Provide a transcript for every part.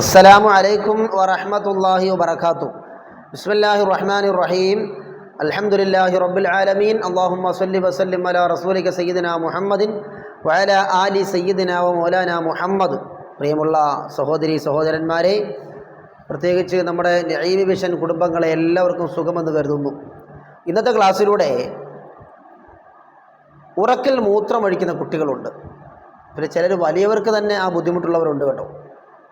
അസ്സലാമു അലൈക്കും വറഹമത്തല്ലാഹി വബർക്കാത്തു ബിസ്മില്ലാഹി റഹ്മാൻ റഹീം അലഹമുല്ലാഹി റബ്ബുൽ ആലമീൻ. അള്ളാഹുമ്മ സല്ലി വസല്ലിം അല റസൂലിക സയ്യിദിന മുഹമ്മദിൻ വയല ആലി സയ്യിദിന വ മൗലാന മുഹമ്മദ്. പ്രിയമുള്ള സഹോദരി സഹോദരന്മാരെ പ്രത്യേകിച്ച് നമ്മുടെ ലൈവ് വിഷൻ കുടുംബങ്ങളെ എല്ലാവർക്കും സുഖമെന്ന് കരുതുന്നു. ഇന്നത്തെ ക്ലാസ്സിലൂടെ ഉറക്കിൽ മൂത്രമൊഴിക്കുന്ന കുട്ടികളുണ്ട്. പിന്നെ ചിലർ വലിയവർക്ക് തന്നെ ആ ബുദ്ധിമുട്ടുള്ളവരുണ്ട് കേട്ടോ.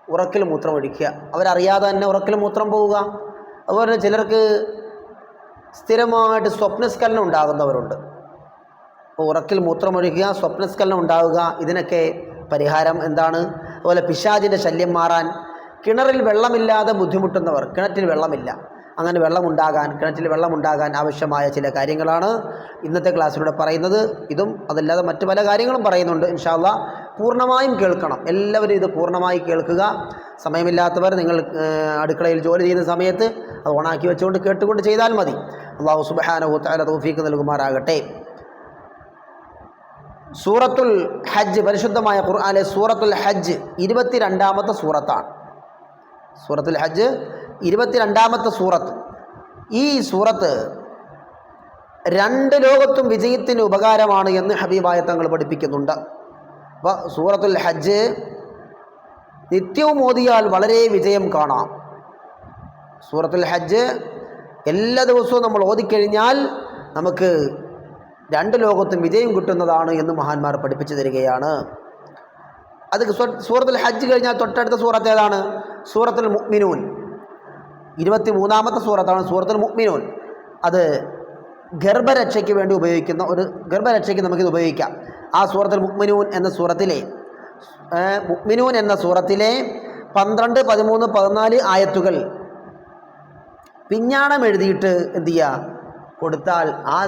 ഉറക്കിൽ മൂത്രം മൂത്രമൊഴിക്കുക അവരറിയാതെ തന്നെ ഉറക്കിൽ മൂത്രം പോവുക. അതുപോലെ തന്നെ ചിലർക്ക് സ്ഥിരമായിട്ട് സ്വപ്നസ്ഖലനം ഉണ്ടാകുന്നവരുണ്ട്. അപ്പോൾ ഉറക്കിൽ മൂത്രമൊഴിക്കുക സ്വപ്നസ്ഖലനം ഉണ്ടാവുക ഇതിനൊക്കെ പരിഹാരം എന്താണ്? അതുപോലെ പിശാചിന്റെ ശല്യം മാറാൻ കിണറിൽ വെള്ളമില്ലാതെ ബുദ്ധിമുട്ടുന്നവർ കിണറ്റിൽ വെള്ളമില്ല. അങ്ങനെ വെള്ളമുണ്ടാകാൻ കിണറ്റിൽ വെള്ളമുണ്ടാകാൻ ആവശ്യമായ ചില കാര്യങ്ങളാണ് ഇന്നത്തെ ക്ലാസ്സിലൂടെ പറയുന്നത്. ഇതും അതല്ലാതെ മറ്റു പല കാര്യങ്ങളും പറയുന്നുണ്ട്. ഇൻഷാല്ല പൂർണമായും കേൾക്കണം. എല്ലാവരും ഇത് പൂർണമായി കേൾക്കുക. സമയമില്ലാത്തവർ നിങ്ങൾ അടുക്കളയിൽ ജോലി ചെയ്യുന്ന സമയത്ത് അത് ഓണാക്കി വെച്ചുകൊണ്ട് കേട്ടുകൊണ്ട് ചെയ്താൽ മതി. അള്ളാഹു സുബാനഹുത്താല തൗഫീക്ക് നൽകുമാറാകട്ടെ. സൂറത്തുൽ ഹജ്ജ് പരിശുദ്ധമായ ഖുർആാനെ സൂറത്തുൽ ഹജ്ജ് ഇരുപത്തിരണ്ടാമത്തെ സൂറത്താണ്. സൂറത്തുൽ ഹജ്ജ് ഇരുപത്തിരണ്ടാമത്തെ സൂറത്ത്. ഈ സൂറത്ത് രണ്ട് ലോകത്തും വിജയത്തിന് ഉപകാരമാണ് എന്ന് ഹബീബായ തങ്ങൾ പഠിപ്പിക്കുന്നുണ്ട്. അപ്പോൾ സൂറത്തുൽ ഹജ്ജ് നിത്യവും ഓതിയാൽ വളരെ വിജയം കാണാം. സൂറത്തുൽ ഹജ്ജ് എല്ലാ ദിവസവും നമ്മൾ ഓതിക്കഴിഞ്ഞാൽ നമുക്ക് രണ്ട് ലോകത്തും വിജയം കിട്ടുന്നതാണ് എന്ന് മഹാന്മാർ പഠിപ്പിച്ചു തരികയാണ്. അത് സൂറത്തുൽ ഹജ്ജ് കഴിഞ്ഞാൽ തൊട്ടടുത്ത സൂറത്ത് ഏതാണ്? സൂറത്തുൽ മുഅ്മിനൂൻ. ഇരുപത്തി മൂന്നാമത്തെ സൂറത്താണ് സൂറത്തുൽ മുഅ്മിനൂൻ. അത് ഗർഭരക്ഷയ്ക്ക് വേണ്ടി ഉപയോഗിക്കുന്ന ഒരു ഗർഭരക്ഷയ്ക്ക് നമുക്കിത് ഉപയോഗിക്കാം. ആ സൂറത്തുൽ മുഅ്മിനൂൻ എന്ന സൂറത്തിലെ മുഅ്മിനൂൻ എന്ന സൂറത്തിലെ പന്ത്രണ്ട് പതിമൂന്ന് പതിനാല് ആയത്തുകൾ പിഞ്ഞാണം എഴുതിയിട്ട് എന്തു ചെയ്യുക കൊടുത്താൽ ആ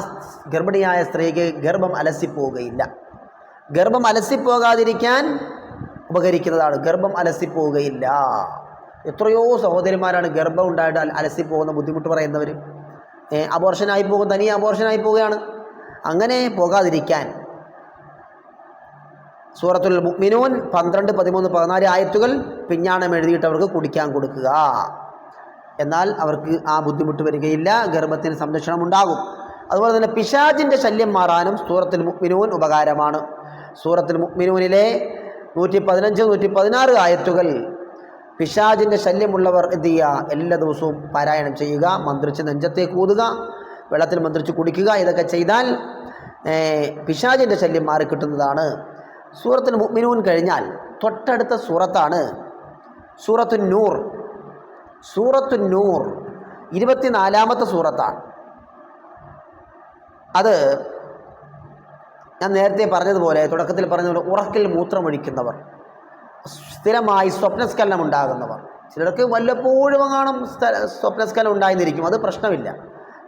ഗർഭിണിയായ സ്ത്രീക്ക് ഗർഭം അലസിപ്പോവുകയില്ല. ഗർഭം അലസിപ്പോകാതിരിക്കാൻ ഉപകരിക്കുന്നതാണ്. ഗർഭം അലസിപ്പോവുകയില്ല. എത്രയോ സഹോദരിമാരാണ് ഗർഭം ഉണ്ടായിട്ട് അലസി പോകുന്ന ബുദ്ധിമുട്ട് പറയുന്നവർ അബോർഷനായി പോകും തനിയെ അബോർഷനായി പോവുകയാണ്. അങ്ങനെ പോകാതിരിക്കാൻ സൂറത്തുൽ മുഅ്മിനൂൻ പന്ത്രണ്ട് പതിമൂന്ന് പതിനാല് ആയത്തുകൾ പിഞ്ഞാണം എഴുതിയിട്ട് അവർക്ക് കുടിക്കാൻ കൊടുക്കുക. എന്നാൽ അവർക്ക് ആ ബുദ്ധിമുട്ട് വരികയില്ല ഗർഭത്തിന് സംരക്ഷണം ഉണ്ടാകും. അതുപോലെ തന്നെ പിശാജിന്റെ ശല്യം മാറാനും സൂറത്തിൽ മുഅ്മിനൂൻ ഉപകാരമാണ്. സൂറത്തിൽ മുഅ്മിനൂനിലെ നൂറ്റി പതിനഞ്ച് നൂറ്റി പതിനാറ് ആയത്തുകൾ പിശാജിന്റെ ശല്യമുള്ളവർ എന്ത് ചെയ്യുക? എല്ലാ ദിവസവും പാരായണം ചെയ്യുക മന്ത്രിച്ച് നെഞ്ചത്തേക്ക് ഊതുക വെള്ളത്തിൽ മന്ത്രിച്ച് കുടിക്കുക ഇതൊക്കെ ചെയ്താൽ പിശാജിന്റെ ശല്യം മാറിക്കിട്ടുന്നതാണ് സൂറത്തിന് മുഅ്മിനൂൻ കഴിഞ്ഞാൽ തൊട്ടടുത്ത സൂറത്താണ്. സൂറത്തു നൂർ. സൂറത്തു നൂർ. ഇരുപത്തിനാലാമത്തെ സൂറത്താണ്. അത് ഞാൻ നേരത്തെ പറഞ്ഞതുപോലെ തുടക്കത്തിൽ പറഞ്ഞതുപോലെ ഉറക്കിൽ മൂത്രമൊഴിക്കുന്നവർ. സ്ഥിരമായി സ്വപ്നസ്ഖലനം ഉണ്ടാകുന്നവർ ചിലർക്ക് വല്ലപ്പോഴും കാണും സ്വപ്നസ്കലനം ഉണ്ടായിരുന്നിരിക്കും. അത് പ്രശ്നമില്ല.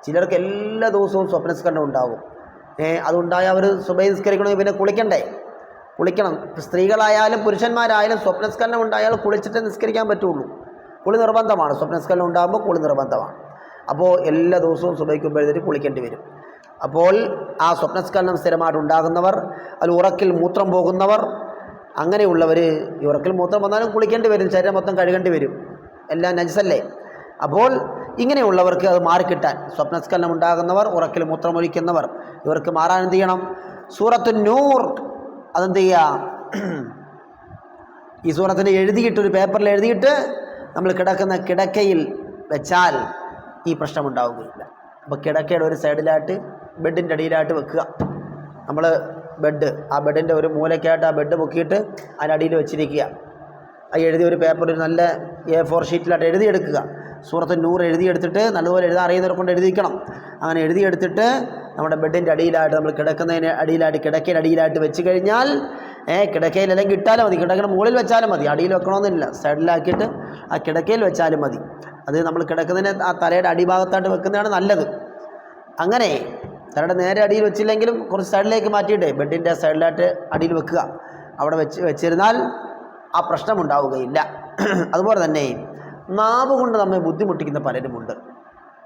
ചിലർക്ക് എല്ലാ ദിവസവും സ്വപ്നസ്ഖലനം ഉണ്ടാകും. ഏ അതുണ്ടായ അവർ സുബൈ നിസ്കരിക്കണമെങ്കിൽ പിന്നെ കുളിക്കണ്ടേ? കുളിക്കണം. സ്ത്രീകളായാലും പുരുഷന്മാരായാലും സ്വപ്നസ്ഖലനം ഉണ്ടായാൽ കുളിച്ചിട്ട് നിസ്കരിക്കാൻ പറ്റുള്ളൂ. കുളി നിർബന്ധമാണ്. സ്വപ്നസ്ഖലനം ഉണ്ടാകുമ്പോൾ കുളി നിർബന്ധമാണ്. അപ്പോൾ എല്ലാ ദിവസവും സുബൈക്കുമ്പോഴത്തേക്ക് കുളിക്കേണ്ടി വരും. അപ്പോൾ ആ സ്വപ്നസ്ഖലനം സ്ഥിരമായിട്ട് ഉണ്ടാകുന്നവർ അതിൽ ഉറക്കിൽ മൂത്രം പോകുന്നവർ അങ്ങനെയുള്ളവർ യുറക്കിൽ മൂത്രം വന്നാലും കുളിക്കേണ്ടി വരും ശരീരം മൊത്തം കഴുകേണ്ടി വരും. എല്ലാം നജസല്ലേ? അപ്പോൾ ഇങ്ങനെയുള്ളവർക്ക് അത് മാറിക്കിട്ടാൻ സ്വപ്നസ്ഖലനം ഉണ്ടാകുന്നവർ ഉറക്കിൽ മൂത്രമൊഴിക്കുന്നവർ ഇവർക്ക് മാറാൻ എന്ത് ചെയ്യണം? സൂറത്ത് നൂർ അതെന്ത് ചെയ്യുക ഈ സൂറത്തിന് എഴുതിയിട്ട് ഒരു പേപ്പറിൽ എഴുതിയിട്ട് നമ്മൾ കിടക്കുന്ന കിടക്കയിൽ വെച്ചാൽ ഈ പ്രശ്നം ഉണ്ടാവുകയില്ല അപ്പോൾ കിടക്കയുടെ ഒരു സൈഡിലായിട്ട് ബെഡിന്റെ അടിയിലായിട്ട് വെക്കുക. നമ്മൾ ബെഡ് ആ ബെഡിന്റെ ഒരു മൂലയ്ക്കായിട്ട് ആ ബെഡ് പൊക്കിയിട്ട് അതിനടിയിൽ വെച്ചിരിക്കുക. ആ എഴുതിയ ഒരു പേപ്പർ ഒരു നല്ല എ ഫോർ ഷീറ്റിലായിട്ട് എഴുതിയെടുക്കുക. സൂറത്ത് നൂറ് എഴുതിയെടുത്തിട്ട് നല്ലപോലെ എഴുതാൻ അറിയുന്നവരെ കൊണ്ട് എഴുതിക്കണം അങ്ങനെ എഴുതിയെടുത്തിട്ട് നമ്മുടെ ബെഡിന്റെ അടിയിലായിട്ട് നമ്മൾ കിടക്കുന്നതിന് അടിയിലായിട്ട് കിടക്കേന്റെ അടിയിലായിട്ട് വെച്ച് കഴിഞ്ഞാൽ ഏ കിടക്കയിൽ അല്ലെങ്കിൽ ഇട്ടാലും മതി. കിടക്കുന്ന മുകളിൽ വെച്ചാലും മതി. അടിയിൽ വെക്കണമെന്നില്ല. സൈഡിലാക്കിയിട്ട് ആ കിടക്കയിൽ വെച്ചാലും മതി. അത് നമ്മൾ കിടക്കുന്നതിന് ആ തലയുടെ അടിഭാഗത്തായിട്ട് വെക്കുന്നതാണ് നല്ലത്. അങ്ങനെ തലയുടെ നേരെ അടിയിൽ വെച്ചില്ലെങ്കിലും കുറച്ച് സൈഡിലേക്ക് മാറ്റിയിട്ട് ബെഡിന്റെ സൈഡിലായിട്ട് അടിയിൽ വെക്കുക. അവിടെ വെച്ച് വെച്ചിരുന്നാൽ ആ പ്രശ്നം ഉണ്ടാവുകയില്ല. അതുപോലെ തന്നെ നാവ് കൊണ്ട് നമ്മെ ബുദ്ധിമുട്ടിക്കുന്ന പലരുമുണ്ട്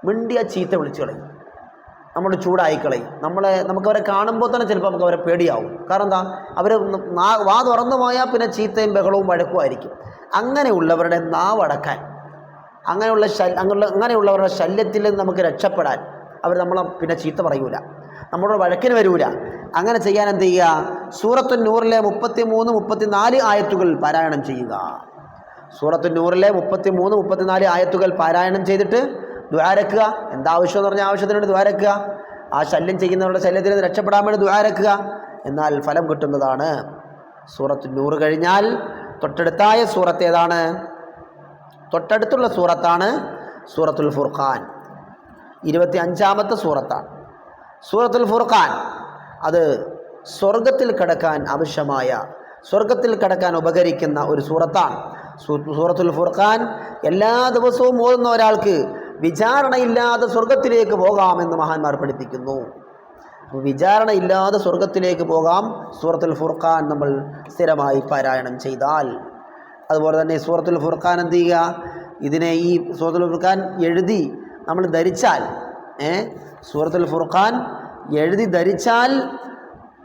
മിണ്ടിയ ചീത്ത വിളിച്ചു കളയും. നമ്മൾ ചൂടായിക്കളയും നമ്മളെ നമുക്കവരെ കാണുമ്പോൾ തന്നെ ചിലപ്പോൾ നമുക്ക് അവരെ പേടിയാവും. കാരണം എന്താ? അവർ വാ തുറന്നു പോയാൽ പിന്നെ ചീത്തയും ബഹളവും വഴക്കുമായിരിക്കും അങ്ങനെയുള്ളവരുടെ നാവടക്കാൻ അങ്ങനെയുള്ള ശല്യ അങ്ങനെയുള്ള അങ്ങനെയുള്ളവരുടെ ശല്യത്തിൽ നിന്ന് നമുക്ക് രക്ഷപ്പെടാൻ അവർ നമ്മളെ പിന്നെ ചീത്ത പറയൂല. നമ്മളോട് വഴക്കിന് വരൂല. അങ്ങനെ ചെയ്യാൻ എന്ത് ചെയ്യുക? സൂറത്തു നൂറിലെ മുപ്പത്തി മൂന്ന് മുപ്പത്തി നാല് ആയത്തുകൾ പാരായണം ചെയ്യുക. സൂറത്തു നൂറിലെ മുപ്പത്തി മൂന്ന് മുപ്പത്തിനാല് ആയത്തുകൾ പാരായണം ചെയ്തിട്ട് ദ്വാരക്കുക എന്താവശ്യം എന്ന് പറഞ്ഞാൽ ആവശ്യത്തിനുണ്ട് ദ്വാരക്കുക ആ ശല്യം ചെയ്യുന്നവരുടെ ശല്യത്തിൽ നിന്ന് രക്ഷപ്പെടാൻ വേണ്ടി ദ്വാരക്കുക എന്നാൽ ഫലം കിട്ടുന്നതാണ്. സൂറത്ത് നൂറ് കഴിഞ്ഞാൽ തൊട്ടടുത്തായ സൂറത്ത് ഏതാണ്? തൊട്ടടുത്തുള്ള സൂറത്താണ് സൂറത്തുൽ ഫുർഖാൻ. ഇരുപത്തി അഞ്ചാമത്തെ സൂറത്താണ്. സൂറത്തുൽ ഫുർഖാൻ അത് സ്വർഗത്തിൽ കിടക്കാൻ ആവശ്യമായ സ്വർഗത്തിൽ കിടക്കാൻ ഉപകരിക്കുന്ന ഒരു സൂറത്താണ്. സൂറത്തുൽ ഫുർഖാൻ എല്ലാ ദിവസവും ഓതുന്ന ഒരാൾക്ക് വിചാരണയില്ലാതെ സ്വർഗത്തിലേക്ക് പോകാമെന്ന് മഹാന്മാർ പഠിപ്പിക്കുന്നു. വിചാരണയില്ലാതെ സ്വർഗത്തിലേക്ക് പോകാം സൂറത്തുൽ ഫുർഖാൻ നമ്മൾ സ്ഥിരമായി പാരായണം ചെയ്താൽ. അതുപോലെ തന്നെ സൂറത്തുൽ ഫുർഖാൻ എന്ത് ചെയ്യുക? ഇതിനെ ഈ സൂറത്തുൽ ഫുർഖാൻ എഴുതി നമ്മൾ ധരിച്ചാൽ ഏ? സൂറത്തുൽ ഫുർഖാൻ എഴുതി ധരിച്ചാൽ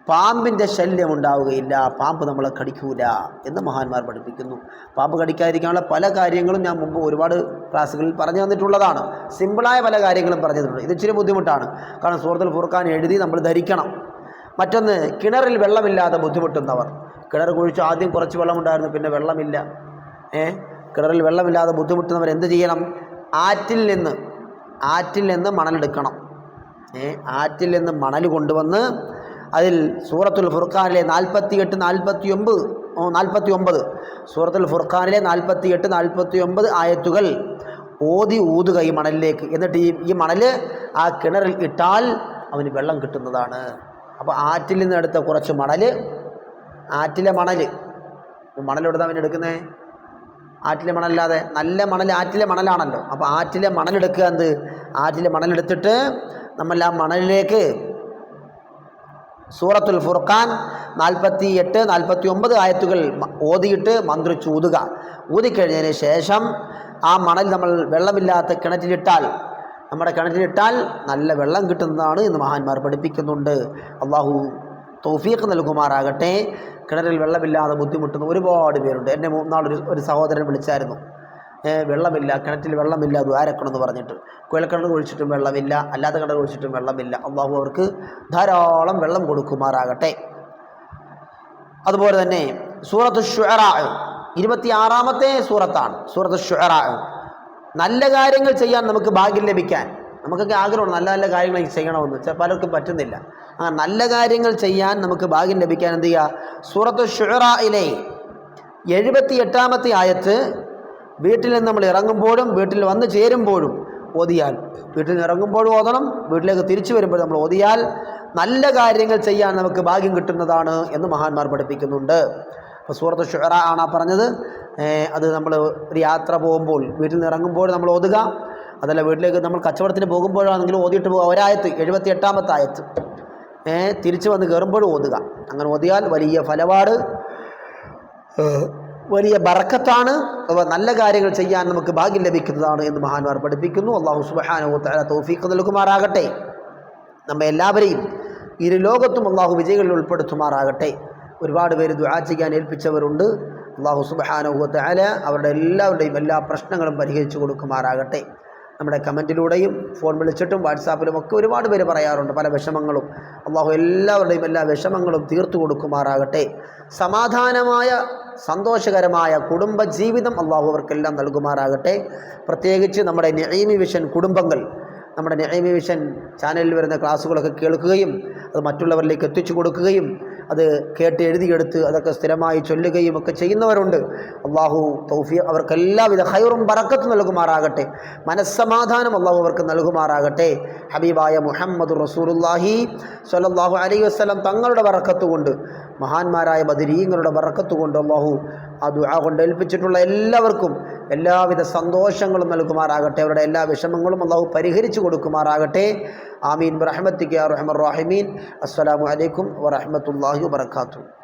പാമ്പിന്റെ ശല്യം ഉണ്ടാവുകയില്ല പാമ്പ് നമ്മളെ കടിക്കൂല എന്ന് മഹാന്മാർ പഠിപ്പിക്കുന്നു. പാമ്പ് കടിക്കാതിരിക്കാനുള്ള പല കാര്യങ്ങളും ഞാൻ മുമ്പ് ഒരുപാട് ക്ലാസ്സുകളിൽ പറഞ്ഞു തന്നിട്ടുള്ളതാണ്. സിമ്പിളായ പല കാര്യങ്ങളും പറഞ്ഞു തന്നിട്ടുണ്ട്. ഇതിച്ചിരി ബുദ്ധിമുട്ടാണ്. കാരണം സൂറത്തുൽ ഫുർഖാൻ എഴുതി നമ്മൾ ധരിക്കണം. മറ്റൊന്ന് കിണറിൽ വെള്ളമില്ലാതെ ബുദ്ധിമുട്ടുന്നവർ. കിണർ കുഴിച്ച് ആദ്യം കുറച്ച് വെള്ളമുണ്ടായിരുന്നു പിന്നെ വെള്ളമില്ല. ഏ? കിണറിൽ വെള്ളമില്ലാതെ ബുദ്ധിമുട്ടുന്നവർ എന്ത് ചെയ്യണം? ആറ്റിൽ നിന്ന് ആറ്റിൽ നിന്ന് മണലെടുക്കണം ഏ ആറ്റിൽ നിന്ന് മണൽ കൊണ്ടുവന്ന് അതിൽ സൂറത്തുൽ ഫുർഖാനിലെ നാൽപ്പത്തി എട്ട് നാൽപ്പത്തി ഒമ്പത് ഓ നാൽപ്പത്തി ഒമ്പത് സൂറത്തുൽ ഫുർഖാനിലെ നാൽപ്പത്തി എട്ട് നാൽപ്പത്തി ഒമ്പത് ആയത്തുകൾ ഓതി ഊതുക ഈ മണലിലേക്ക്. എന്നിട്ട് ഈ ഈ മണൽ ആ കിണറിൽ ഇട്ടാൽ അവന് വെള്ളം കിട്ടുന്നതാണ്. അപ്പോൾ ആറ്റിൽ നിന്ന് എടുത്ത കുറച്ച് മണൽ ആറ്റിലെ മണൽ മണലെടുത്ത് അവൻ എടുക്കുന്നേ? ആറ്റിലെ മണലല്ലാതെ നല്ല മണൽ ആറ്റിലെ മണലാണല്ലോ. അപ്പോൾ ആറ്റിലെ മണലെടുക്കുക എന്ത്? ആറ്റിലെ മണലെടുത്തിട്ട് നമ്മൾ ആ മണലിലേക്ക് സൂറത്തുൽ ഫുർഖാൻ നാൽപ്പത്തി എട്ട് നാൽപ്പത്തി ഒമ്പത് ആയത്തുകൾ ഓതിയിട്ട് മന്ത്രിച്ച് ഊതുക ഊതിക്കഴിഞ്ഞതിന് ശേഷം ആ മണൽ നമ്മൾ വെള്ളമില്ലാത്ത കിണറ്റിലിട്ടാൽ നമ്മുടെ കിണറ്റിലിട്ടാൽ നല്ല വെള്ളം കിട്ടുന്നതാണ് എന്ന് മഹാന്മാർ പഠിപ്പിക്കുന്നുണ്ട്. അള്ളാഹു തൗഫീഖ് നൽകുമാറാകട്ടെ. കിണറിൽ വെള്ളമില്ലാതെ ബുദ്ധിമുട്ടുന്ന ഒരുപാട് പേരുണ്ട്. എന്നെ മൂന്നാളൊരു ഒരു സഹോദരൻ വിളിച്ചായിരുന്നു. വെള്ളമില്ല കിണറ്റിൽ വെള്ളമില്ല ദ്വാരക്കണമെന്ന് പറഞ്ഞിട്ട്. കുഴൽക്കിണർ കുഴിച്ചിട്ടും വെള്ളമില്ല അല്ലാത്ത കിണർ കുഴിച്ചിട്ടും വെള്ളമില്ല. അള്ളാഹു അവർക്ക് ധാരാളം വെള്ളം കൊടുക്കുമാറാകട്ടെ. അതുപോലെ തന്നെ സൂറത്ത് ഷുഅറ ഇരുപത്തിയാറാമത്തെ സൂറത്താണ് സൂറത്ത് ഷുഹറാ നല്ല കാര്യങ്ങൾ ചെയ്യാൻ നമുക്ക് ഭാഗ്യം ലഭിക്കാൻ നമുക്കൊക്കെ ആഗ്രഹമാണ് നല്ല നല്ല കാര്യങ്ങൾ ചെയ്യണമെന്ന് വെച്ചാൽ പലർക്കും പറ്റുന്നില്ല. ആ നല്ല കാര്യങ്ങൾ ചെയ്യാൻ നമുക്ക് ഭാഗ്യം ലഭിക്കാൻ എന്ത് ചെയ്യുക? സൂറത്ത് ഷുഅറയിലെ എഴുപത്തി എട്ടാമത്തെ ആയത്ത് വീട്ടിൽ നിന്ന് നമ്മൾ ഇറങ്ങുമ്പോഴും വീട്ടിൽ വന്ന് ചേരുമ്പോഴും ഓതിയാൽ വീട്ടിൽ നിന്ന് ഇറങ്ങുമ്പോഴും ഓതണം വീട്ടിലേക്ക് തിരിച്ചു വരുമ്പോഴും നമ്മൾ ഓതിയാൽ നല്ല കാര്യങ്ങൾ ചെയ്യാൻ നമുക്ക് ഭാഗ്യം കിട്ടുന്നതാണ് എന്ന് മഹാന്മാർ പഠിപ്പിക്കുന്നുണ്ട്. അപ്പോൾ സൂറത്ത് ഷുറ ആണ് പറഞ്ഞത്. അത് നമ്മൾ ഒരു യാത്ര പോകുമ്പോൾ വീട്ടിൽ നിന്ന് ഇറങ്ങുമ്പോൾ നമ്മൾ ഓതുക. അതല്ല വീട്ടിലേക്ക് നമ്മൾ കച്ചവടത്തിന് പോകുമ്പോഴാണെങ്കിലും ഓതിയിട്ട് പോകുക ഒരായത്ത് എഴുപത്തി എട്ടാമത്തെ ആയത്ത് തിരിച്ചു വന്ന് കയറുമ്പോഴും ഓതുക. അങ്ങനെ ഓതിയാൽ വലിയ ഫലപാട് വലിയ ബറക്കത്താണ്. നല്ല കാര്യങ്ങൾ ചെയ്യാൻ നമുക്ക് ഭാഗ്യം ലഭിക്കുന്നതാണ് എന്ന് മഹാന്മാർ പഠിപ്പിക്കുന്നു. അള്ളാഹു സുബാനോ തല തൗഫീഖ് നൽകുമാറാകട്ടെ. നമ്മെ എല്ലാവരെയും ഇരു ലോകത്തും അള്ളാഹു വിജയികളിൽ ഉൾപ്പെടുത്തുമാറാകട്ടെ. ഒരുപാട് പേര് ദുആ ചെയ്യാൻ ഏൽപ്പിച്ചവരുണ്ട്. അള്ളാഹു സുബാനഹു തല അവരുടെ എല്ലാവരുടെയും എല്ലാ പ്രശ്നങ്ങളും പരിഹരിച്ചു കൊടുക്കുമാറാകട്ടെ. നമ്മുടെ കമന്റിലൂടെയും ഫോൺ വിളിച്ചിട്ടും വാട്സാപ്പിലും ഒക്കെ ഒരുപാട് പേര് പറയാറുണ്ട് പല വിഷമങ്ങളും. അള്ളാഹു എല്ലാവരുടെയും എല്ലാ വിഷമങ്ങളും തീർത്തു കൊടുക്കുമാറാകട്ടെ. സമാധാനമായ സന്തോഷകരമായ കുടുംബ ജീവിതം അള്ളാഹു അവർക്കെല്ലാം നൽകുമാറാകട്ടെ. പ്രത്യേകിച്ച് നമ്മുടെ നെയ്മി വിഷൻ കുടുംബങ്ങൾ നമ്മുടെ നെയ്മി വിഷൻ ചാനലിൽ വരുന്ന ക്ലാസ്സുകളൊക്കെ കേൾക്കുകയും അത് മറ്റുള്ളവരിലേക്ക് എത്തിച്ചു കൊടുക്കുകയും അത് കേട്ട് എഴുതിയെടുത്ത് അതൊക്കെ സ്ഥിരമായി ചൊല്ലുകയും ഒക്കെ ചെയ്യുന്നവരുണ്ട്. അള്ളാഹു തൗഫി അവർക്ക് എല്ലാവിധ ഹൈറും ബറക്കത്ത് നൽകുമാറാകട്ടെ. മനസ്സമാധാനം അള്ളാഹു അവർക്ക് നൽകുമാറാകട്ടെ. ഹബീബായ മുഹമ്മദ് റസൂലുല്ലാഹി സ്വല്ലല്ലാഹു അലൈഹി വസ്ലം തങ്ങളുടെ ബറക്കത്ത് കൊണ്ട് മഹാന്മാരായ ബദരീങ്ങളുടെ ബറക്കത്ത് കൊണ്ട് അള്ളാഹു ആ ദുആ കൊണ്ട് ഏൽപ്പിച്ചിട്ടുള്ള എല്ലാവർക്കും എല്ലാവിധ സന്തോഷങ്ങളും നൽകുമാറാകട്ടെ. അവരുടെ എല്ലാ വിഷമങ്ങളും അള്ളാഹു പരിഹരിച്ചു കൊടുക്കുമാറാകട്ടെ. ആമീൻ. റഹ്മത്തിക്ക് റഹ്മർ റാഹിമീൻ. അസ്സലാമു അലൈക്കും വറഹ്മത്തുള്ളാഹി വബറകാതുഹു.